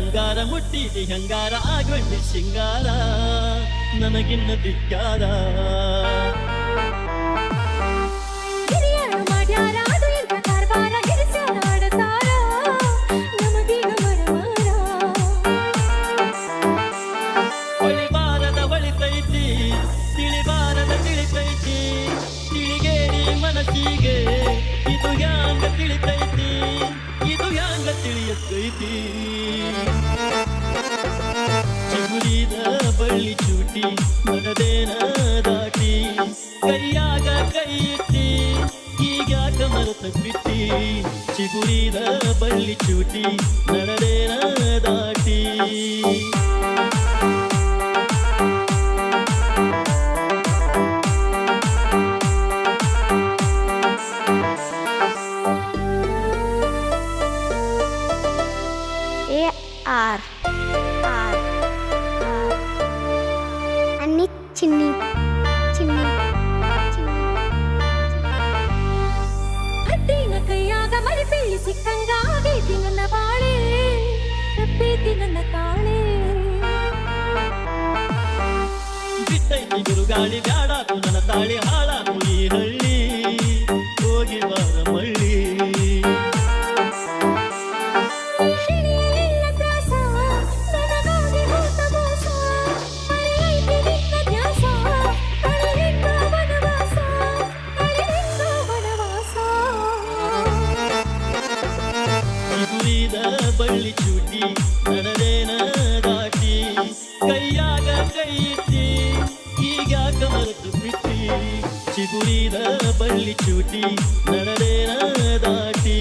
ಬಂಗಾರ ಮುಟ್ಟಿದಿ ಹಂಗಾರ ಆಗಿ ಸಿಂಗಾರ ನನಗಿನ್ನ ಧಿಕ್ಕಾರ. ತಿಳಿಯತೈತಿ ಚಿಗುರಿದ ಬಳ್ಳಿ ಚೂಟಿ, ಮನದೇನ ದಾಟಿ. ಕೈಯಾಗ ಕೈ ಈಗ ಕಮಲ ಬಿಟ್ಟಿ ಚಿಗುರಿದ ಬಳ್ಳಿ ಚೂಟಿ ನಡದೇನ ದಾಟಿ. ಎ ಆರ್ ಆರ್ ಅನ್ನಿ ಚಿನ್ನಿ ಚಿನ್ನಿ ಚಿನ್ನಿ ಹದ್ದಿನ ಕೈಯಾಗ ಮರಿಪಿಳ್ಳಿ ಸಿಕ್ಕಂಗ ಆಗೈತಿ ನನ್ನ ಬಾಳೆ ತಪ್ಪೈತಿ ನನ್ನ ತಾಳೆ ಬಿಟ್ಟೈತಿ ಬಿರುಗಾಳಿ ಬ್ಯಾಡಾತು ನನ್ನ ತಾಳಿ ಹಾಳಾತು ಈ ಹಳ್ಳಿ ಹೋಗಿ ಬಾರ ಮಳ್ಳಿ ಚಿಗುರಿದ ಬಳ್ಳಿ ಚೂಟಿ, ನನದೇನ ದಾಟಿ, ಕೈಯಾಗ ಕೈ ಈಗ ಮರೆತು ಬಿಟ್ಟಿ. ಚಿಗುರಿದ ಬಳ್ಳಿ ಚೂಟಿ, ನನದೇನ ದಾಟಿ.